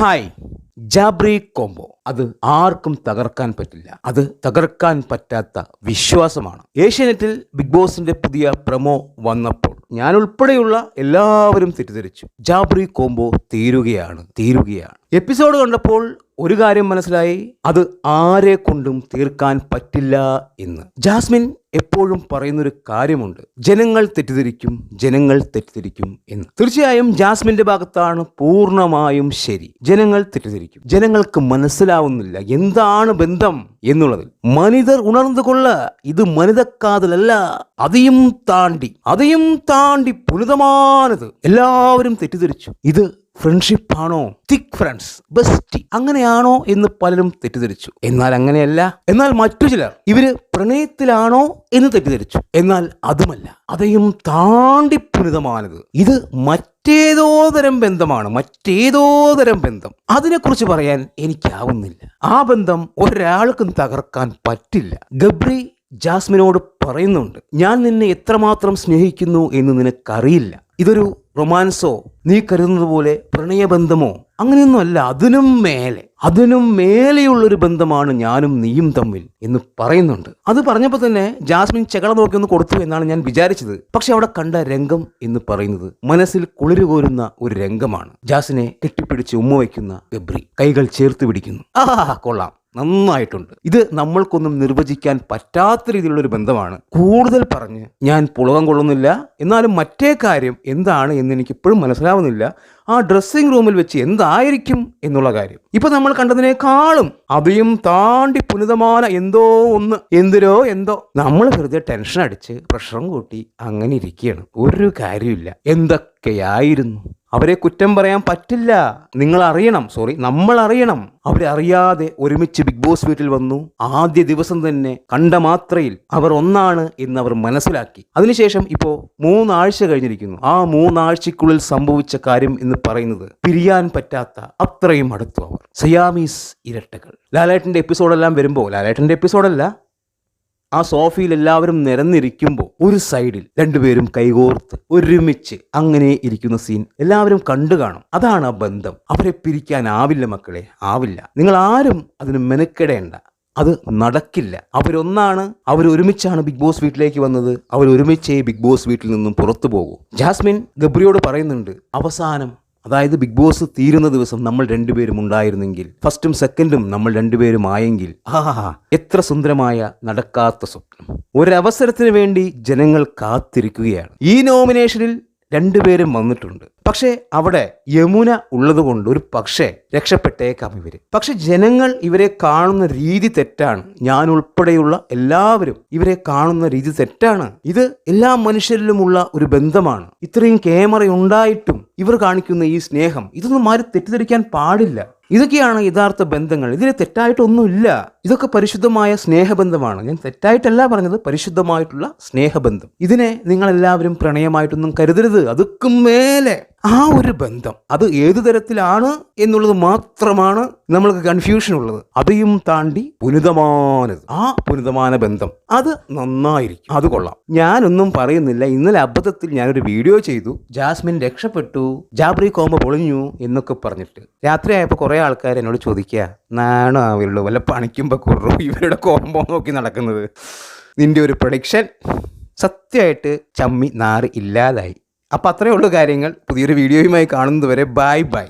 Hi. ജാബ്രി combo. അത് ആർക്കും തകർക്കാൻ പറ്റില്ല. അത് തകർക്കാൻ പറ്റാത്ത വിശ്വാസമാണ്. ഏഷ്യാനെറ്റിൽ ബിഗ് ബോസിന്റെ പുതിയ പ്രമോ വന്നപ്പോൾ ഞാൻ ഉൾപ്പെടെയുള്ള എല്ലാവരും തെറ്റിദ്ധരിച്ചു. ജാബ്രി കോംബോ തീരുകയാണ് തീരുകയാണ്. എപ്പിസോഡ് കണ്ടപ്പോൾ ഒരു കാര്യം മനസ്സിലായി. അത് ആരെ കൊണ്ടും തീർക്കാൻ പറ്റില്ല എന്ന്. ജാസ്മിൻ എപ്പോഴും പറയുന്നൊരു കാര്യമുണ്ട്. ജനങ്ങൾ തെറ്റിദ്ധരിക്കും ജനങ്ങൾ തെറ്റിദ്ധരിക്കും എന്ന്. തീർച്ചയായും ജാസ്മിന്റെ ഭാഗത്താണ് പൂർണമായും ശരി. ജനങ്ങൾ തെറ്റിദ്ധരിക്കും. ജനങ്ങൾക്ക് മനസ്സിലാവുന്നില്ല എന്താണ് ബന്ധം എന്നുള്ളതിൽ. മനിതർ ഉണർന്നുകൊള്ള ഇത് മനിതക്കാതലല്ല അതെയും താണ്ടി. അതെയും താണ്ടി പുനിതമാനത്. എല്ലാവരും തെറ്റിദ്ധരിച്ചു. ഇത് ഫ്രണ്ട്ഷിപ്പ് ആണോ? തിക് ഫ്രണ്ട്സ് ബെസ്റ്റ് അങ്ങനെയാണോ എന്ന് പലരും തെറ്റിദ്ധരിച്ചു. എന്നാൽ അങ്ങനെയല്ല. എന്നാൽ മറ്റു ചിലർ ഇവർ പ്രണയത്തിലാണോ എന്ന് തെറ്റിദ്ധരിച്ചു. എന്നാൽ അതുമല്ല അതെയും താണ്ടി പുനിതമാനത്. ഇത് മറ്റേതോ തരം ബന്ധമാണ് മറ്റേതോ തരം ബന്ധം. അതിനെക്കുറിച്ച് പറയാൻ എനിക്കാവുന്നില്ല. ആ ബന്ധം ഒരാൾക്കും തകർക്കാൻ പറ്റില്ല. ഗബ്രി ജാസ്മിനോട് പറയുന്നുണ്ട് ഞാൻ നിന്നെ എത്രമാത്രം സ്നേഹിക്കുന്നു എന്ന് നിനക്കറിയില്ല. ഇതൊരു റൊമാൻസോ നീ കരുതുന്നത് പോലെ പ്രണയബന്ധമോ അങ്ങനെയൊന്നുമല്ല അതിനും മേലെ അതിനും മേലെയുള്ളൊരു ബന്ധമാണ് ഞാനും നീയും തമ്മിൽ എന്ന് പറയുന്നുണ്ട്. അത് പറഞ്ഞപ്പോൾ തന്നെ ജാസ്മിൻ ചെകള നോക്കി ഒന്ന് കൊടുത്തു എന്നാണ് ഞാൻ വിചാരിച്ചത്. പക്ഷെ അവിടെ കണ്ട രംഗം എന്ന് പറയുന്നത് മനസ്സിൽ കുളിരുകോരുന്ന ഒരു രംഗമാണ്. ജാസിനെ കെട്ടിപ്പിടിച്ച് ഉമ്മ വയ്ക്കുന്ന ഗബ്രി കൈകൾ ചേർത്ത് പിടിക്കുന്നു. ആ കൊള്ളാം. നന്നായിട്ടുണ്ട്. ഇത് നമ്മൾക്കൊന്നും നിർവചിക്കാൻ പറ്റാത്ത രീതിയിലുള്ളൊരു ബന്ധമാണ്. കൂടുതൽ പറഞ്ഞ് ഞാൻ പുളകം കൊള്ളുന്നില്ല. എന്നാലും മറ്റേ കാര്യം എന്താണ് എന്ന് എനിക്ക് ഇപ്പോഴും മനസ്സിലാവുന്നില്ല. ആ ഡ്രസ്സിംഗ് റൂമിൽ വെച്ച് എന്തായിരിക്കും എന്നുള്ള കാര്യം. ഇപ്പൊ നമ്മൾ കണ്ടതിനേക്കാളും അതെയും താണ്ടി പുനിതമാന എന്തോ ഒന്ന് എന്തിരോ എന്തോ. നമ്മൾ വെറുതെ ടെൻഷൻ അടിച്ച് പ്രഷറും കൂട്ടി അങ്ങനെ ഇരിക്കുകയാണ്. ഒരു കാര്യമില്ല എന്തൊക്കെയായിരുന്നു? അവരെ കുറ്റം പറയാൻ പറ്റില്ല. നിങ്ങൾ അറിയണം സോറി നമ്മൾ അറിയണം അവരെ അറിയാതെ ഒരുമിച്ച് ബിഗ് ബോസ് വീട്ടിൽ വന്നു. ആദ്യ ദിവസം തന്നെ കണ്ട മാത്രയിൽ അവർ ഒന്നാണ് എന്ന് അവർ മനസ്സിലാക്കി. അതിനുശേഷം ഇപ്പോൾ മൂന്നാഴ്ച കഴിഞ്ഞിരിക്കുന്നു. ആ മൂന്നാഴ്ചക്കുള്ളിൽ സംഭവിച്ച കാര്യം എന്ന് പറയുന്നത് പിരിയാൻ പറ്റാത്ത അത്രയും അടുത്തു അവർ. സയാമീസ് ഇരട്ടകൾ. ലാലേട്ടന്റെ എപ്പിസോഡെല്ലാം വരുമ്പോൾ ലാലേട്ടന്റെ എപ്പിസോഡല്ല ആ സോഫയിൽ എല്ലാവരും നിരന്നിരിക്കുമ്പോൾ ഒരു സൈഡിൽ രണ്ടുപേരും കൈകോർത്ത് ഒരുമിച്ച് അങ്ങനെ ഇരിക്കുന്ന സീൻ എല്ലാവരും കണ്ടു കാണും. അതാണ് ആ ബന്ധം. അവരെ പിരിക്കാനാവില്ല മക്കളെ. ആവില്ല. നിങ്ങൾ ആരും അതിന് മെനക്കെടേണ്ട. അത് നടക്കില്ല. അവരൊന്നാണ്. അവരൊരുമിച്ചാണ് ബിഗ് ബോസ് വീട്ടിലേക്ക് വന്നത്. അവരൊരുമിച്ചേ ബിഗ് ബോസ് വീട്ടിൽ നിന്നും പുറത്തു പോകൂ. ജാസ്മിൻ ഗബ്രിയോട് പറയുന്നുണ്ട് അവസാനം അതായത് ബിഗ് ബോസ് തീരുന്ന ദിവസം നമ്മൾ രണ്ടുപേരും ഉണ്ടായിരുന്നെങ്കിൽ ഫസ്റ്റും സെക്കൻഡും നമ്മൾ രണ്ടുപേരും ആയെങ്കിൽ ആഹാ എത്ര സുന്ദരമായ നടക്കാത്ത സ്വപ്നം. ഒരവസരത്തിന് വേണ്ടി ജനങ്ങൾ കാത്തിരിക്കുകയാണ്. ഈ നോമിനേഷനിൽ രണ്ടുപേരും വന്നിട്ടുണ്ട്. പക്ഷേ അവിടെ യമുന ഉള്ളതുകൊണ്ട് ഒരു പക്ഷേ രക്ഷപ്പെട്ടേക്കാം ഇവർ. പക്ഷെ ജനങ്ങൾ ഇവരെ കാണുന്ന രീതി തെറ്റാണ്. ഞാൻ ഉൾപ്പെടെയുള്ള എല്ലാവരും ഇവരെ കാണുന്ന രീതി തെറ്റാണ്. ഇത് എല്ലാ മനുഷ്യരിലുമുള്ള ഒരു ബന്ധമാണ്. ഇത്രയും ക്യാമറ ഉണ്ടായിട്ടും ഇവർ കാണിക്കുന്ന ഈ സ്നേഹം ഇതൊന്നും ആരും തെറ്റിദ്ധരിക്കാൻ പാടില്ല. ഇതൊക്കെയാണ് യഥാർത്ഥ ബന്ധങ്ങൾ. ഇതിന് തെറ്റായിട്ടൊന്നുമില്ല. ഇതൊക്കെ പരിശുദ്ധമായ സ്നേഹബന്ധമാണ്. ഞാൻ തെറ്റായിട്ടല്ല പറഞ്ഞത് പരിശുദ്ധമായിട്ടുള്ള സ്നേഹബന്ധം. ഇതിനെ നിങ്ങളെല്ലാവരും പ്രണയമായിട്ടൊന്നും കരുതരുത്. അതുക്കും മേലെ ആ ഒരു ബന്ധം അത് ഏതു തരത്തിലാണ് എന്നുള്ളത് മാത്രമാണ് നമ്മൾക്ക് കൺഫ്യൂഷൻ ഉള്ളത്. അതെയും താണ്ടി പുനിതമാനത്. ആ പുനിതമാന ബന്ധം അത് നന്നായിരിക്കും. അത് കൊള്ളാം. ഞാനൊന്നും പറയുന്നില്ല. ഇന്നലെ അബദ്ധത്തിൽ ഞാനൊരു വീഡിയോ ചെയ്തു. ജാസ്മിൻ രക്ഷപ്പെട്ടു. ജാബ്രി കോമ പൊളിഞ്ഞു എന്നൊക്കെ പറഞ്ഞിട്ട്. രാത്രിയായപ്പോൾ കുറേ ആൾക്കാർ എന്നോട് ചോദിക്കുക നാണോ ആവുള്ളൂ വല്ല പണിക്കുമ്പോൾ കുറു ഇവരുടെ കോമ്പോ നോക്കി നടക്കുന്നത്. നിന്റെ ഒരു പ്രൊഡിക്ഷൻ സത്യമായിട്ട് ചമ്മി നാറ് ഇല്ലാതായി. അപ്പോൾ അത്രയേ ഉള്ളൂ കാര്യങ്ങൾ. പുതിയൊരു വീഡിയോയുമായി കാണുന്നതുവരെ ബൈ ബൈ.